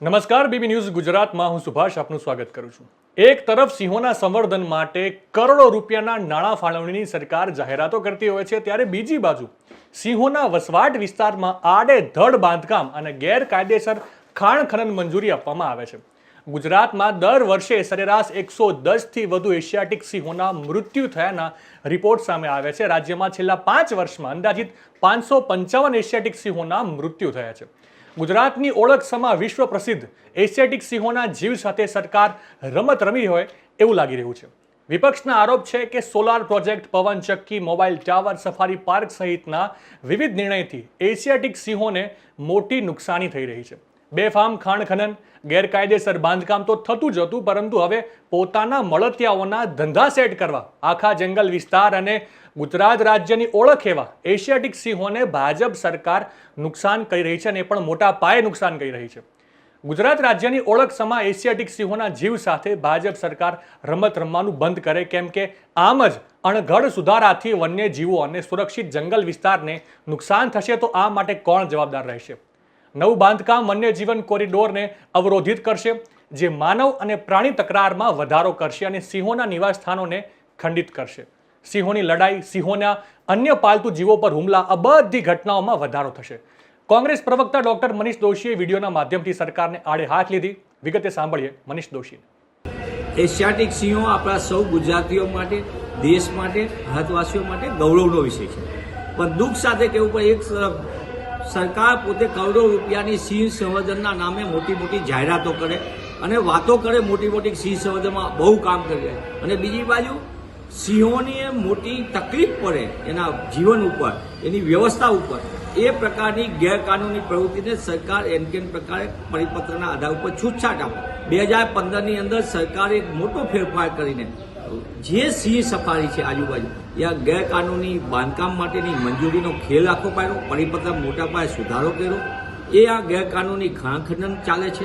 નમસ્કાર, BB news ગુજરાતમાં હું સુભાષ આપનું સ્વાગત કરું છું. એક તરફ સિંહોના સંવર્ધન માટે કરોડો રૂપિયાના નાણાં ફાળવણીની સરકાર જાહેરાતો કરતી હોય છે, ત્યારે બીજી બાજુ સિંહોના વસવાટ વિસ્તારમાં આડે ધડ બાંધકામ અને ગેરકાયદેસર ખાણ ખનન મંજૂરી આપવામાં આવે છે. ગુજરાતમાં દર વર્ષે સરેરાશ એકસો દસથી વધુ એશિયાટિક સિંહોના મૃત્યુ થયાના રિપોર્ટ સામે આવે છે. રાજ્યમાં છેલ્લા પાંચ વર્ષમાં અંદાજિત પાંચસો પંચાવન એશિયાટિક સિંહોના મૃત્યુ થયા છે. ગુજરાતની ઓળખ સમા વિશ્વ પ્રસિદ્ધ એશિયાટિક સિંહોના જીવ સાથે સરકાર રમત રમી હોય એવું લાગી રહ્યું છે. વિપક્ષના આરોપ છે કે સોલાર પ્રોજેક્ટ પવન ચક્કી, મોબાઈલ ટાવર, સફારી પાર્ક સહિતના વિવિધ નિર્ણયથી એશિયાટિક સિંહોને મોટી નુકસાની થઈ રહી છે. બેફામ ખાણ ખનન ગેરકાયદેસર બાંધકામ તો થતું જ હતું, પરંતુ હવે પોતાના મળતિયાઓના ધંધા સેટ કરવા, આખા જંગલ વિસ્તાર અને ગુજરાત રાજ્યની ઓળખ એવા એશિયાટિક સિંહોને ભાજપ સરકાર નુકસાન કરી રહી છે અને એ પણ મોટા પાયે નુકસાન કરી રહી છે. ગુજરાત રાજ્યની ઓળખ સમા એશિયાટિક સિંહોના જીવ સાથે ભાજપ સરકાર રમત રમવાનું બંધ કરે, કેમ કે આમ જ અણઘડ સુધારાથી વન્યજીવો અને સુરક્ષિત જંગલ વિસ્તારને નુકસાન થશે તો આ માટે કોણ જવાબદાર રહેશે? નવું બાંધકામ વન્યજીવન કોરિડોરને અવરોધિત કરશે, જે માનવ અને પ્રાણી તકરારમાં વધારો કરશે અને સિંહોના નિવાસ સ્થાનોને ખંડિત કરશે. સિંહોની લડાઈ, સિંહોના અન્ય પાલતુ જીવો પર હુમલા, આ બધી ઘટનાઓમાં વધારો થશે. કોંગ્રેસ પ્રવક્તા ડોક્ટર મનીષ દોશીએ વિડીયોના માધ્યમથી સરકારને આડે હાથ લીધી. વિગતે સાંભળીએ મનીષ દોશી એશિયાટિક સિંહો આપણા સૌ ગુજરાતીઓ માટે, દેશ માટે, ભારતવાસીઓ માટે ગૌરવનો વિષય છે. પણ દુઃખ સાથે કહેવું પડે, એક તરફ સરકાર પોતે કરોડો રૂપિયાની સિંહ સંવર્ધનના નામે મોટી મોટી જાહેરાતો કરે અને વાતો કરે મોટી મોટી સિંહ સંવર્ધનમાં બહુ કામ કરી જાય અને બીજી બાજુ, સિંહોની મોટી તકલીફ પડે એના જીવન ઉપર, એની વ્યવસ્થા ઉપર, એ પ્રકારની ગેરકાનૂની પ્રવૃત્તિને સરકાર એન કેન પ્રકારે પરિપત્રના આધાર ઉપર છૂટછાટ આપે. બે હજાર પંદરની અંદર સરકારે એક મોટો ફેરફાર કરીને જે સિંહ સફારી છે આજુબાજુ યા ગેરકાનૂની બાંધકામ માટેની મંજૂરીનો ખેલ આખો પાડ્યો પરિપત્ર મોટા પાયે સુધારો કર્યો. એ આ ગેરકાનૂની ખાણ ચાલે છે.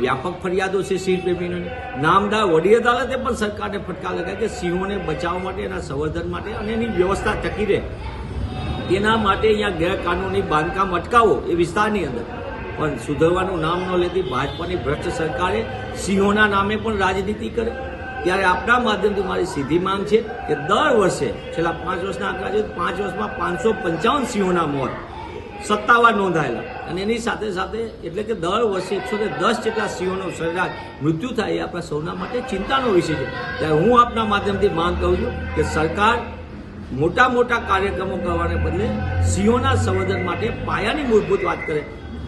વ્યાપક ફરિયાદો છે સિંહ પ્રેમીઓની. નામદાર વડી અદાલતે પણ સરકારને ફટકાર લગાવી કે સિંહોને બચાવવા માટે એના સંવર્ધન માટે અને એની વ્યવસ્થા ટકી રહે. તેના માટે અહીંયા ગેરકાનૂની બાંધકામ અટકાવો એ વિસ્તારની અંદર. પણ સુધરવાનું નામ ન લેતી ભાજપાની ભ્રષ્ટ સરકારે સિંહોના નામે પણ રાજનીતિ કરે. ત્યારે આપણા માધ્યમથી મારી સીધી માંગ છે કે દર વર્ષે, છેલ્લા પાંચ વર્ષના આંકડા છે, પાંચ વર્ષમાં પાંચસો પંચાવન સિંહોના મોત સત્તાવાર નોંધાયેલા. અને એની સાથે સાથે એટલે કે દર વર્ષે એકસો ને દસ જેટલા સિંહોનો સરેરાશ મૃત્યુ થાય એ આપણા સૌના માટે ચિંતાનો વિષય છે. ત્યારે હું આપના માધ્યમથી માંગ કરું છું કે સરકાર મોટા મોટા કાર્યક્રમો કરવાને બદલે સિંહોના સંવર્ધન માટે પાયાની મૂળભૂત વાત કરે.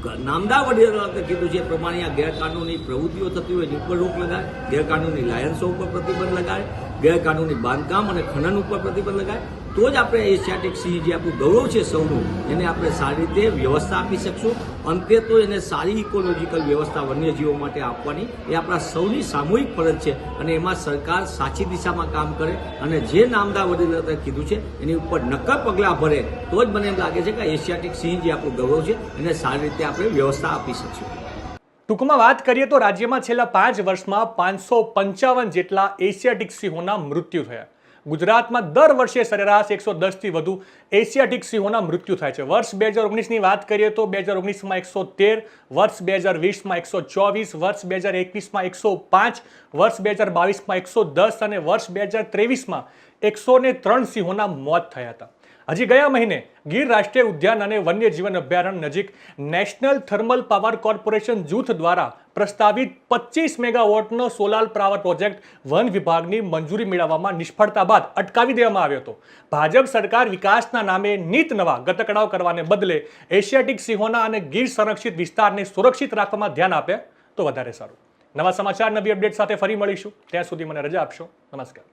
નામદાર વડી કીધું છે એ પ્રમાણે આ ગેરકાનૂની પ્રવૃત્તિઓ થતી હોય એની ઉપર રોક લગાય, ગેરકાનૂની લાયન્સો ઉપર પ્રતિબંધ લગાય ગેરકાનૂની બાંધકામ અને ખનન ઉપર પ્રતિબંધ લગાય, તો જ આપણે એશિયાટિક સિંહ જે આપણું ગૌરવ છે સૌનું, એને આપણે સારી રીતે વ્યવસ્થા આપી શકશું. અંતે તો એને સારી ઇકોલોજીકલ વ્યવસ્થા વન્યજીવો માટે આપવાની એ આપણા સૌની સામૂહિક ફરજ છે અને એમાં સરકાર સાચી દિશામાં કામ કરે અને જે નામદાર વડીલોએ કીધું છે, એની ઉપર નક્કર પગલાં ભરે, તો જ મને એમ લાગે છે કે એશિયાટિક સિંહ જે આપણું ગૌરવ છે, એને સારી રીતે આપણે વ્યવસ્થા આપી શકશું. ટૂંકમાં વાત કરીએ તો રાજ્યમાં છેલ્લા પાંચ વર્ષમાં પાંચસો પંચાવન જેટલા એશિયાટિક સિંહોના મૃત્યુ થયા. ગુજરાતમાં દર વર્ષે સરેરાશ એકસો દસથી વધુ એશિયાટિક સિંહોના મૃત્યુ થાય છે. વર્ષ બે હજાર ઓગણીસની વાત કરીએ તો બે હજાર ઓગણીસમાં એકસો તેર, વર્ષ બે હજાર વીસમાં એકસો ચોવીસ, વર્ષ બે હજાર એકવીસમાં એકસો પાંચ, વર્ષ બે હજાર બાવીસમાં એકસો દસ અને વર્ષ બે હજાર ત્રેવીસમાં એકસો ને ત્રણ સિંહોના મોત થયા હતા. હજી ગયા મહિને ગીર રાષ્ટ્રીય ઉદ્યાન અને વન્યજીવન અભયારણ્ય નજીક નેશનલ થર્મલ પાવર કોર્પોરેશન જૂથ દ્વારા પ્રસ્તાવિત પચીસ મેગાવોટનો સોલાર પાવર પ્રોજેક્ટ વન વિભાગની મંજૂરી મેળવવામાં નિષ્ફળતા બાદ અટકાવી દેવામાં આવ્યો હતો. ભાજપ સરકાર વિકાસના નામે નીત નવા ગતકડાવ કરવાને બદલે એશિયાટિક સિંહોના અને ગીર સંરક્ષિત વિસ્તારને સુરક્ષિત રાખવામાં ધ્યાન આપે તો વધારે સારું. નવા સમાચાર, નવી અપડેટ સાથે ફરી મળીશું. ત્યાં સુધી મને રજા આપશો. નમસ્કાર.